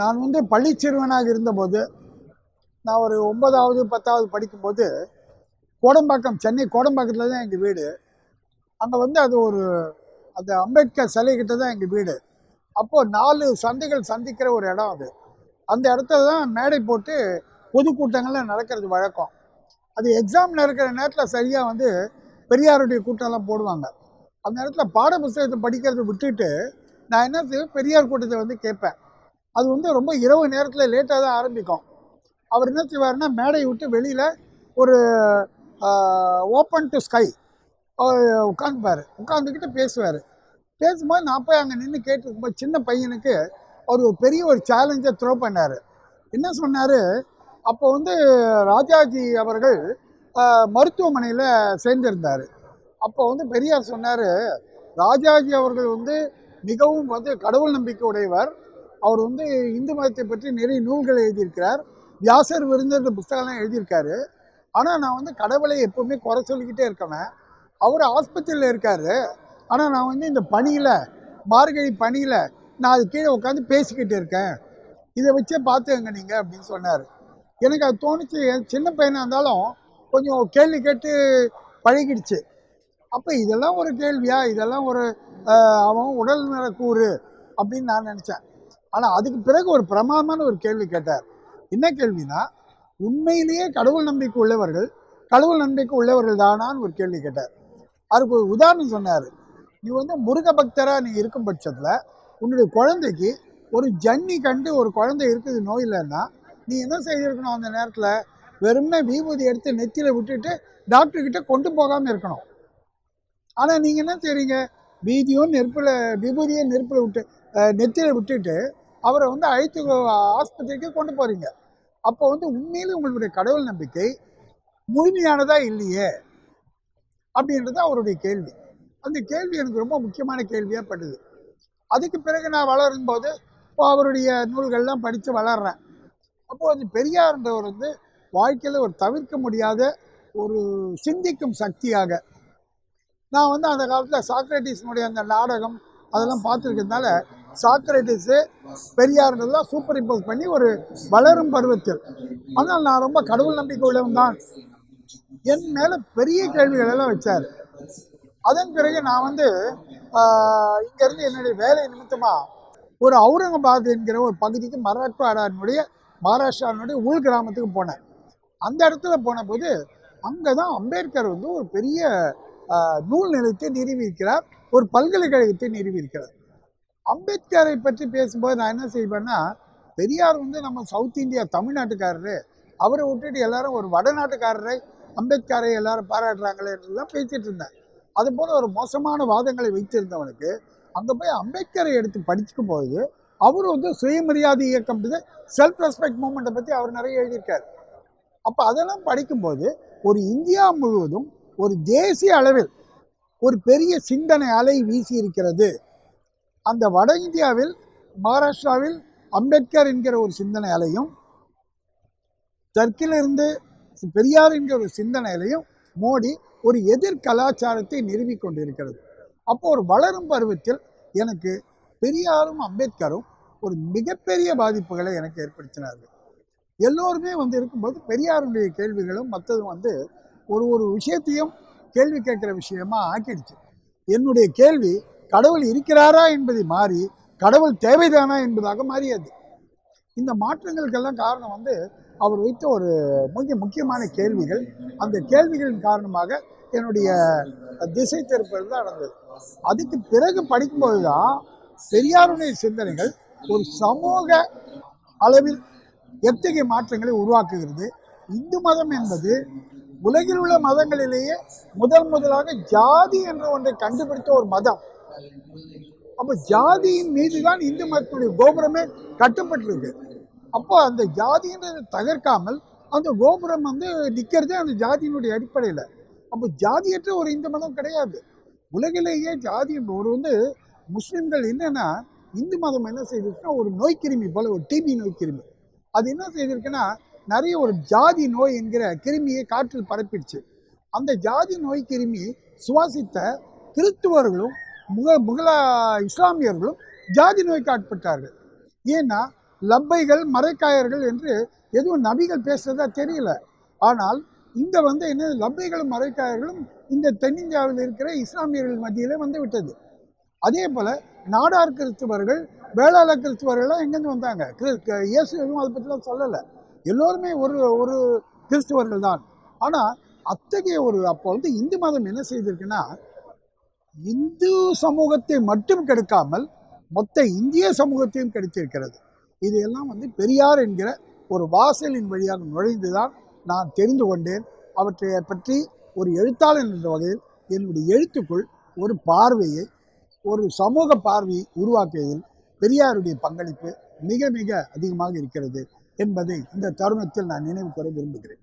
நான் வந்து பள்ளி சிறுவனாக இருந்தபோது நான் ஒரு ஒன்பதாவது பத்தாவது படிக்கும்போது கோடம்பாக்கம் சென்னை கோடம்பாக்கத்தில் தான் எங்கள் வீடு. அங்கே வந்து அது ஒரு அந்த அம்பேத்கர் சிலைக்கிட்ட தான் எங்கள் வீடு. அப்போது நாலு சந்தைகள் சந்திக்கிற ஒரு இடம் அது. அந்த இடத்துல தான் மேடை போட்டு பொதுக்கூட்டங்கள்லாம் நடக்கிறது வழக்கம். அது எக்ஸாம் இருக்கிற நேரத்தில் சரியாக வந்து பெரியாருடைய கூட்டம்லாம் போடுவாங்க. அந்த இடத்துல பாட புஸ்தகத்தை படிக்கிறத விட்டுட்டு நான் என்ன செய்வேன்? பெரியார் கூட்டத்தை வந்து கேட்பேன். அது வந்து ரொம்ப இரவு நேரத்தில் லேட்டாக தான் ஆரம்பிக்கும். அவர் என்ன செய்வாருன்னா மேடையை விட்டு வெளியில் ஒரு ஓப்பன் டு ஸ்கை அவர் உட்காந்துப்பார் உட்காந்துக்கிட்டு பேசுவார். பேசும்போது நான் போய் அங்கே நின்று கேட்டுருக்கும்போது சின்ன பையனுக்கு அவர் ஒரு பெரிய ஒரு சேலஞ்சை த்ரோ பண்ணார். என்ன சொன்னார்? அப்போ வந்து ராஜாஜி அவர்கள் மருத்துவமனையில் சேர்ந்திருந்தார். அப்போ வந்து பெரியார் சொன்னார் ராஜாஜி அவர்கள் வந்து மிகவும் வந்து கடவுள் நம்பிக்கை உடையவர் அவர் வந்து இந்து மதத்தை பற்றி நிறைய நூல்கள் எழுதியிருக்கிறார். வியாசர் விருந்தர் புஸ்தகம்லாம் எழுதியிருக்காரு. ஆனால் நான் வந்து கடவுளை எப்போவுமே குறை சொல்லிக்கிட்டே இருக்கவன். அவர் ஆஸ்பத்திரியில் இருக்காரு. ஆனால் நான் வந்து இந்த பணியில் மார்கழி பணியில் நான் அது கீழே உட்காந்து பேசிக்கிட்டு இருக்கேன். இதை வச்சே பார்த்துங்க நீங்கள் அப்படின்னு சொன்னார். எனக்கு அது தோணுச்சு. என் சின்ன பையனாக இருந்தாலும் கொஞ்சம் கேள்வி கேட்டு பழகிடுச்சு. அப்போ இதெல்லாம் ஒரு கேள்வியா? இதெல்லாம் ஒரு அவன் உடல் நலக்கூறு அப்படின்னு நான் நினச்சேன். ஆனால் அதுக்கு பிறகு ஒரு பிரமாதமான ஒரு கேள்வி கேட்டார். என்ன கேள்வினா உண்மையிலேயே கடவுள் நம்பிக்கை உள்ளவர்கள் கடவுள் நம்பிக்கை உள்ளவர்கள் தானான்னு ஒரு கேள்வி கேட்டார். அதுக்கு ஒரு உதாரணம் சொன்னார். நீ வந்து முருக பக்தராக நீ இருக்கும் பட்சத்தில் உன்னுடைய குழந்தைக்கு ஒரு ஜன்னி கண்டு ஒரு குழந்தை இருக்குது நோய் இல்லைன்னா நீ என்ன செய்திருக்கணும் அந்த நேரத்தில்? வெறும்னே விபூதி எடுத்து நெத்தியில் விட்டுட்டு டாக்டர்கிட்ட கொண்டு போகாமல் இருக்கணும். ஆனால் நீங்கள் என்ன செய்றீங்க? பீதியும் நெருப்பில் விபூதியும் நெருப்பில் விட்டு நெத்தியில் விட்டுட்டு அவரை வந்து அழைத்து ஆஸ்பத்திரிக்கு கொண்டு போகிறீங்க அப்போ வந்து உண்மையிலே உங்களுடைய கடவுள் நம்பிக்கை முழுமையானதா இல்லையே? அப்படின்றது அவருடைய கேள்வி. அந்த கேள்வி எனக்கு ரொம்ப முக்கியமான கேள்வியாக பட்டுது அதுக்கு பிறகு நான் வளரும்போது இப்போ அவருடைய நூல்கள்லாம் படித்து வளர்றேன். அப்போது அந்த பெரியார்ன்றவர் வந்து வாழ்க்கையில் ஒரு தவிர்க்க முடியாத ஒரு சிந்திக்கும் சக்தியாக. நான் வந்து அந்த காலத்தில் சாக்ரட்டிஸினுடைய அந்த நாடகம் அதெல்லாம் பார்த்துருக்கிறதுனால சாக்ரட்டிஸு பெரியார்ன்றதெல்லாம் சூப்பர் இம்போஸ் பண்ணி ஒரு வளரும் பருவத்தில். ஆனால் நான் ரொம்ப கடவுள் நம்பிக்கை உள்ளவன் தான். என் மேலே பெரிய கேள்விகள் எல்லாம் வச்சார். அதன் பிறகு நான் வந்து இங்கேருந்து என்னுடைய வேலை நிமித்தமாக ஒரு அவுரங்காபாத் என்கிற ஒரு பகுதிக்கு மராட்வாடானுடைய மகாராஷ்டிராவினுடைய உள் கிராமத்துக்கு போனேன். அந்த இடத்துல போன போது அங்கே தான் அம்பேத்கர் வந்து ஒரு பெரிய நூல் நிலையத்தை நிறுவியிருக்கிறார் ஒரு பல்கலைக்கழகத்தை நிறுவியிருக்கிறார். அம்பேத்கரை பற்றி பேசும்போது நான் என்ன செய்வேன்னா பெரியார் வந்து நம்ம சவுத் இந்தியா தமிழ்நாட்டுக்காரரு. அவரை விட்டுட்டு எல்லாரும் ஒரு வடநாட்டுக்காரரை அம்பேத்கரை எல்லாரும் பாராட்டுறாங்களேன்றதுலாம் பேசிட்டு இருந்தேன் அது போல ஒரு மோசமான வாதங்களை வைத்திருந்தவனுக்கு அங்கே போய் அம்பேத்கரை எடுத்து படிச்சுக்கும் போது அவர் வந்து சுயமரியாதை இயக்கம் செல்ஃப் ரெஸ்பெக்ட் மூமெண்ட்டை பற்றி அவர் நிறைய எழுதியிருக்காரு. அப்போ அதெல்லாம் படிக்கும்போது ஒரு இந்தியா முழுவதும் ஒரு தேசிய அளவில் ஒரு பெரிய சிந்தனை அலை வீசி இருக்கிறது அந்த வட இந்தியாவில் மகாராஷ்டிராவில் அம்பேத்கர் என்கிற ஒரு சிந்தனை அலையும் தெற்கிலிருந்து பெரியார் என்கிற ஒரு சிந்தனை அலையும் மோடி ஒரு எதிர் கலாச்சாரத்தை நிறுவிக் கொண்டிருக்கிறது. அப்போ ஒரு வளரும் பருவத்தில் எனக்கு பெரியாரும் அம்பேத்கரும் ஒரு மிகப்பெரிய பாதிப்புகளை எனக்கு ஏற்படுத்தினார்கள். எல்லோருமே வந்து இருக்கும்போது பெரியாருடைய கேள்விகளும் மற்றதும் வந்து ஒரு ஒரு விஷயத்தையும் கேள்வி கேட்குற விஷயமா ஆக்கிடுச்சு. என்னுடைய கேள்வி கடவுள் இருக்கிறாரா என்பதை மாறி கடவுள் தேவைதானா என்பதாக மாறியது. இந்த மாற்றங்களுக்கெல்லாம் காரணம் வந்து அவர் வைத்த ஒரு மிக முக்கியமான கேள்விகள். அந்த கேள்விகளின் காரணமாக என்னுடைய திசை திருப்பல் தான் நடந்தது. அதுக்கு பிறகு படிக்கும்போது தான் பெரியாருடைய சிந்தனைகள் ஒரு சமூக அளவில் எத்தகைய மாற்றங்களை உருவாக்குகிறது? இந்து மதம் என்பது உலகில் உள்ள மதங்களிலேயே முதல் முதலாக ஜாதி என்ற ஒன்றை கண்டுபிடித்த ஒரு மதம். அப்போ ஜாதியின் மீது தான் இந்து மதத்துடைய கோபுரமே கட்டப்பட்டிருக்கு. அப்போ அந்த ஜாதின்றதை தகர்க்காமல் அந்த கோபுரம் வந்து நிற்கிறதே அந்த ஜாதியினுடைய அடிப்படையில். அப்போ ஜாதியற்ற ஒரு இந்து மதம் கிடையாது. உலகிலேயே ஜாதி ஒரு வந்து முஸ்லீம்கள் என்னென்னா இந்து மதம் என்ன செய்திருக்குன்னா ஒரு நோய்க்கிருமி போல ஒரு டிபி நோய்க்கிருமி அது என்ன செய்திருக்குன்னா நிறைய ஒரு ஜாதி நோய் என்கிற கிருமியை காற்றில் பரப்பிடுச்சு. அந்த ஜாதி நோய் கிருமி சுவாசித்த கிறிஸ்துவர்களும் முக முகலா இஸ்லாமியர்களும் ஜாதி நோய்க்கு ஆட்பட்டார்கள். ஏன்னா லப்பைகள் மறைக்காயர்கள் என்று எதுவும் நபிகள் பேசுறதா தெரியல. ஆனால் இங்கே வந்து என்ன லப்பைகளும் மறைக்காயர்களும் இந்த தென்னிந்தியாவில் இருக்கிற இஸ்லாமியர்கள் மத்தியிலே வந்து விட்டது. அதே போல் நாடார் கிறிஸ்துவர்கள் வேளாள கிறிஸ்துவர்கள்லாம் எங்கேருந்து வந்தாங்க? க- இயேசு எதுவும் அதை பற்றிலாம் சொல்லலை. எல்லோருமே ஒரு ஒரு கிறிஸ்துவர்கள் தான். ஆனால் அத்தகைய ஒரு அப்போ வந்து இந்து மதம் என்ன செய்திருக்குன்னா இந்து சமூகத்தை மட்டும் கெடுக்காமல் மொத்த இந்திய சமூகத்தையும் கெடுத்திருக்கிறது. இதையெல்லாம் வந்து பெரியார் என்கிற ஒரு வாசலின் வழியாக நுழைந்துதான் நான் தெரிந்து கொண்டேன். அவற்றை பற்றி ஒரு எழுத்தாளன் என்ற வகையில் என்னுடைய எழுத்துக்குள் ஒரு பார்வையை ஒரு சமூக பார்வையை உருவாக்கியதில் பெரியாருடைய பங்களிப்பு மிக மிக அதிகமாக இருக்கிறது என்பதை இந்த தருணத்தில் நான் நினைவு கூற விரும்புகிறேன்.